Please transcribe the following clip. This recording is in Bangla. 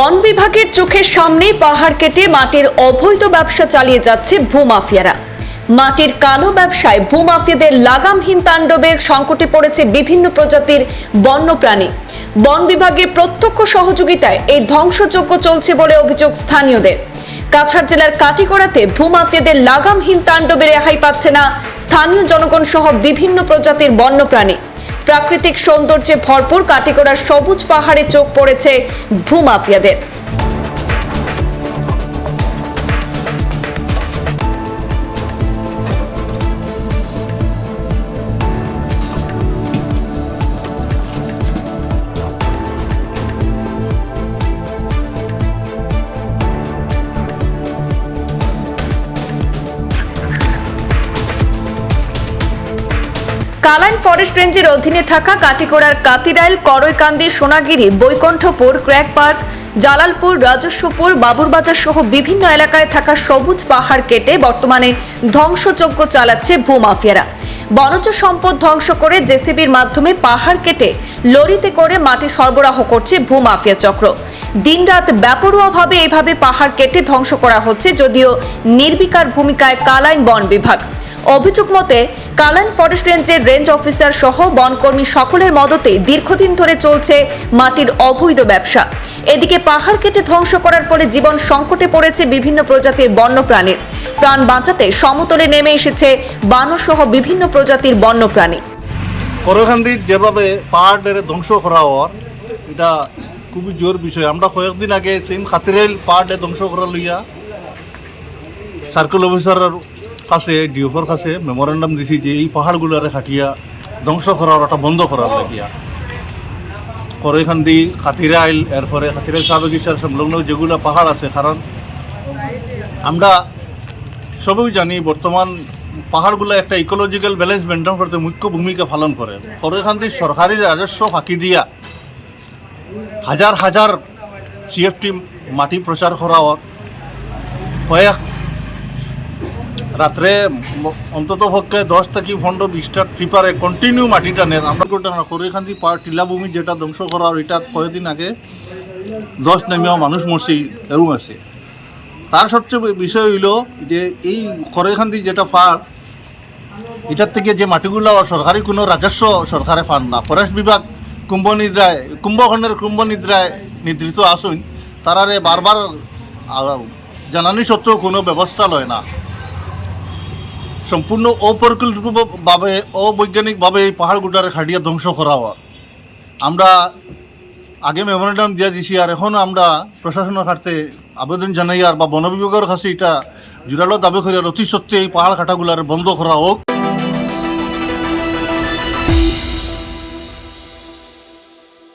বন বিভাগের চোখের সামনে পাহাড় কেটে মাটির অবৈধ ব্যবসা চালিয়ে যাচ্ছে ভূমাফিয়ারা। মাটির কালো ব্যবসায় ভূমাফিয়াদের লাগামহীন তাণ্ডবের সংকটে পড়েছে বিভিন্ন প্রজাতির বন্যপ্রাণী। বন বিভাগের প্রত্যক্ষ সহযোগিতায় এই ধ্বংসযজ্ঞ চলছে বলে অভিযোগ স্থানীয়দের। কাছাড় জেলার কাটিগড়াতে ভূমাফিয়াদের লাগামহীন তাণ্ডবে রেহাই পাচ্ছে না স্থানীয় জনগণ সহ বিভিন্ন প্রজাতির বন্যপ্রাণী। প্রাকৃতিক সৌন্দর্যে ভরপুর কাটিগড়ার সবুজ পাহাড়ে চোখ পড়েছে ভূমাফিয়াদের। কালাইন ফরেস্ট রেঞ্জের অধীনে থাকা কাটিগড়ার কাতিরাইল করৈকান্দি সোনাগিরি, বৈকণ্ঠপুর, ক্র্যাক পার্ক, জালালপুর, রাজস্বপুর, বাবুরবাজার সহ বিভিন্ন এলাকায় থাকা সবুজ পাহাড় কেটে বর্তমানে ধ্বংসযজ্ঞ চালাচ্ছে ভূমাফিয়ারা। বনজ সম্পদ ধ্বংস করে জেসিবির মাধ্যমে পাহাড় কেটে লরিতে করে মাটি সরবরাহ করছে ভূমাফিয়া চক্র। দিনরাত ব্যাপরোয়াভাবে এইভাবে পাহাড় কেটে ধ্বংস করা হচ্ছে যদিও নির্বিকার ভূমিকায় কালাইন বন বিভাগ। অভিযোগ মতে, কালান ফরেস্ট রেঞ্জের রেঞ্জ অফিসার সহ বনকর্মী সকলের মদতে দীর্ঘদিন ধরে চলছে মাটির অবৈধ ব্যবসা। এদিকে পাহাড় কেটে ধ্বংস করার ফলে জীবন সংকটে পড়েছে বিভিন্ন প্রজাতির বন্যপ্রাণীর প্রাণ বাঁচাতে সমতলে নেমে এসেছে বানর সহ বিভিন্ন প্রজাতির বন্যপ্রাণী। করখান্দির যেভাবে পাহাড়ের ধ্বংস করা হওয়ার, এটা খুবই জোর বিষয়। আমরা কয়েকদিন আগে সেম খাতিরেল পাহাড়ে ধ্বংস করা লইয়া সার্কেল অফিসারের কাছে ডিওফর কাছে মেমোরেন্ডাম দিছি যে এই পাহাড়গুলোরে খাটিয়া ধ্বংস করার ওটা বন্ধ করার লাগিয়া। করৈখান্দি খাতিরাইল এরপরে খাতিরাইল সাব বাগিচার সংলগ্ন যেগুলো পাহাড় আছে, কারণ আমরা সবই জানি বর্তমান পাহাড়গুলো একটা ইকোলজিক্যাল ব্যালেন্স মেনটেন করতে মুখ্য ভূমিকা পালন করে। করৈখান্দি সরকারি রাজস্ব ফাঁকি দিয়া হাজার হাজার সিএফটি মাটি প্রচার করা কয়েক রাত্রে অন্তত পক্ষে দশ থেকে পনেরো বিশটা ট্রিপারে কন্টিনিউ মাটি টানে। আমরা করতে না করৈখান্দি পাহাড় টিলাভূমি যেটা ধ্বংস করা ওর এটা কয়েকদিন আগে দশ নেমেও মানুষ মরছে এরম আছে তার সবচেয়ে বিষয় হইল যে এই করেখান্দি যেটা পার্ক এটার থেকে যে মাটিগুলো সরকারি কোনো রাজস্ব সরকারে পান না। ফরেস্ট বিভাগ কুম্ভনিদ্রায় কুম্ভখণ্ডের কুম্ভনিদ্রায় নিদ্রিত আসুন, তারারে বারবার জানানি সত্ত্বেও কোনো ব্যবস্থা লয় না। সম্পূর্ণ অপরিকল্পিতভাবে, অবৈজ্ঞানিকভাবে এই পাহাড়গুটারে খাটিয়ে ধ্বংস করা হওয়া আমরা আগে মেমোরেন্ডাম দিয়ে দিছি আর এখন আমরা প্রশাসনের কাছে আবেদন জানাই আর বা বন বিভাগের কাছে এটা জোরালো দাবি করি আর অতি সত্যি এই পাহাড় কাটাগুলার বন্ধ করা হোক।